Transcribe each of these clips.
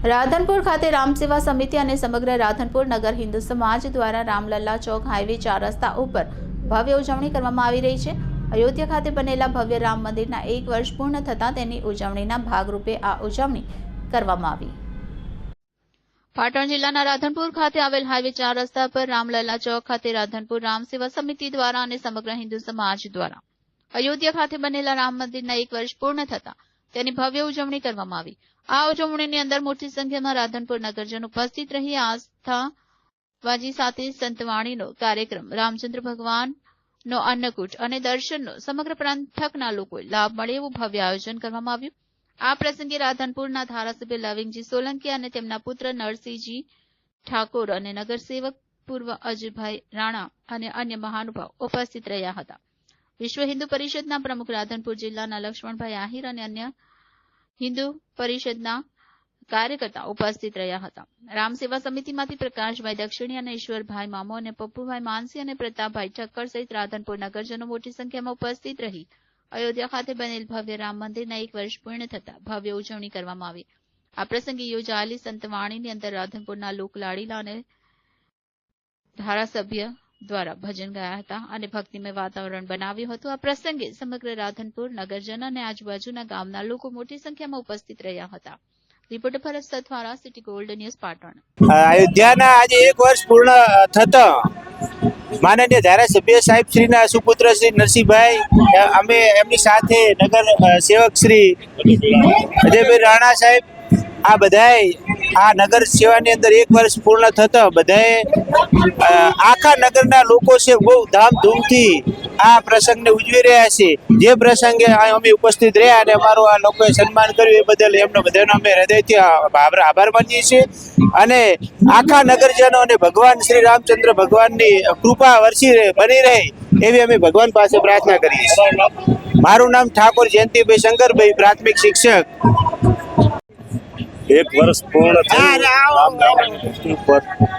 રાધનપુર ખાતે રામસેવા સમિતિ અને સમગ્ર રાધનપુર નગર હિન્દુ સમાજ દ્વારા રામલલ્લા ચોક હાઈવે ચાર રસ્તા ઉપર ભવ્ય ઉજવણી કરવામાં આવી રહી છે. અયોધ્યા ખાતે બનેલા ભવ્ય રામ મંદિરના એક વર્ષ પૂર્ણ થતાં તેની ઉજવણીના ભાગરૂપે આ ઉજવણી કરવામાં આવી. પાટણ જિલ્લાના રાધનપુર ખાતે આવેલ હાઈવે ચાર રસ્તા પર રામલલ્લા ચોક ખાતે રાધનપુર રામ સેવા સમિતિ દ્વારા અને સમગ્ર હિન્દુ સમાજ દ્વારા અયોધ્યા ખાતે બનેલા રામ મંદિરના એક વર્ષ પૂર્ણ થતા તેની ભવ્ય ઉજવણી કરવામાં આવી. આ ઉજવણીની અંદર મોટી સંખ્યામાં રાધનપુર નગરજન ઉપસ્થિત રહી આસ્થા વાજી સાથે સંતવાણીનો કાર્યક્રમ, રામચંદ્ર ભગવાન નો અન્નકૂટ અને દર્શનનો સમગ્ર પંથકના લોકોએ લાભ મળે એવું ભવ્ય આયોજન કરવામાં આવ્યું. આ પ્રસંગે રાધનપુરના ધારાસભ્ય લવિંગજી સોલંકી અને તેમના પુત્ર નરસિંહજી ઠાકોર અને નગરસેવક પૂર્વ અજયભાઈ રાણા અને અન્ય મહાનુભાવ ઉપસ્થિત રહ્યા હતા. વિશ્વ હિન્દુ પરિષદના પ્રમુખ રાધનપુર જિલ્લાના લક્ષ્મણભાઈ આહિર અને અન્ય હિન્દુ પરિષદના કાર્યકર્તા ઉપસ્થિત રહ્યા હતા. રામ સમિતિમાંથી પ્રકાશભાઈ દક્ષિણી અને ઈશ્વરભાઈ મામો અને પપ્પુભાઈ માનસી અને પ્રતાપભાઈ ઠક્કર સહિત રાધનપુર નગરજનો મોટી સંખ્યામાં ઉપસ્થિત રહી. અયોધ્યા ખાતે બનેલ ભવ્ય રામ મંદિરના એક વર્ષ પૂર્ણ થતા ભવ્ય ઉજવણી કરવામાં આવી. આ પ્રસંગે યોજાયેલી સંતવાણીની અંદર રાધનપુરના લોકલાડીલા અને ધારાસભ્ય દ્વારા ભજન ગાયા હતા અને ભક્તિમય વાતાવરણ બનાવ્યું હતું. આ પ્રસંગે સમગ્ર રાધનપુર, નગરજન અને આજુબાજુના ગામના લોકો મોટી સંખ્યામાં ઉપસ્થિત રહ્યા હતા. Reporter Faraj Sathwara city gold news Patan. અયોધ્યાના આજે એક વર્ષ પૂર્ણ થતા, માનનીય ધારાસભ્ય સાહેબ શ્રીના સુપુત્ર શ્રી નરસિંહભાઈ અમે એમની સાથે નગર સેવક શ્રી અજયભાઈ રાણા સાહેબ, આ બધાય આ નગર સેવાની અંદર એક વર્ષ પૂર્ણ થતા બધાએ આખા નગરના લોકો છે બહુ ધામધૂમથી આ પ્રસંગને ઉજવી રહ્યા છે. જે પ્રસંગે અમે ઉપસ્થિત રહ્યા અને અમારું આ લોકોએ સન્માન કર્યું એ બદલ એમનો બધાનો અમે હૃદયથી આભાર માનીએ છીએ. અને આખા નગરજનો અને ભગવાન શ્રી રામચંદ્ર ભગવાનની કૃપા રહે, બની રહે એવી અમે ભગવાન પાસે પ્રાર્થના કરીએ છીએ. મારું નામ ઠાકોર જયંતિભાઈ શંકરભાઈ, પ્રાથમિક શિક્ષક. એક વર્ષ પૂર્ણ થયું.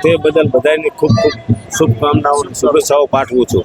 તે બદલ બધાની ખૂબ ખૂબ શુભકામનાઓ શુભેચ્છાઓ પાઠવું છું.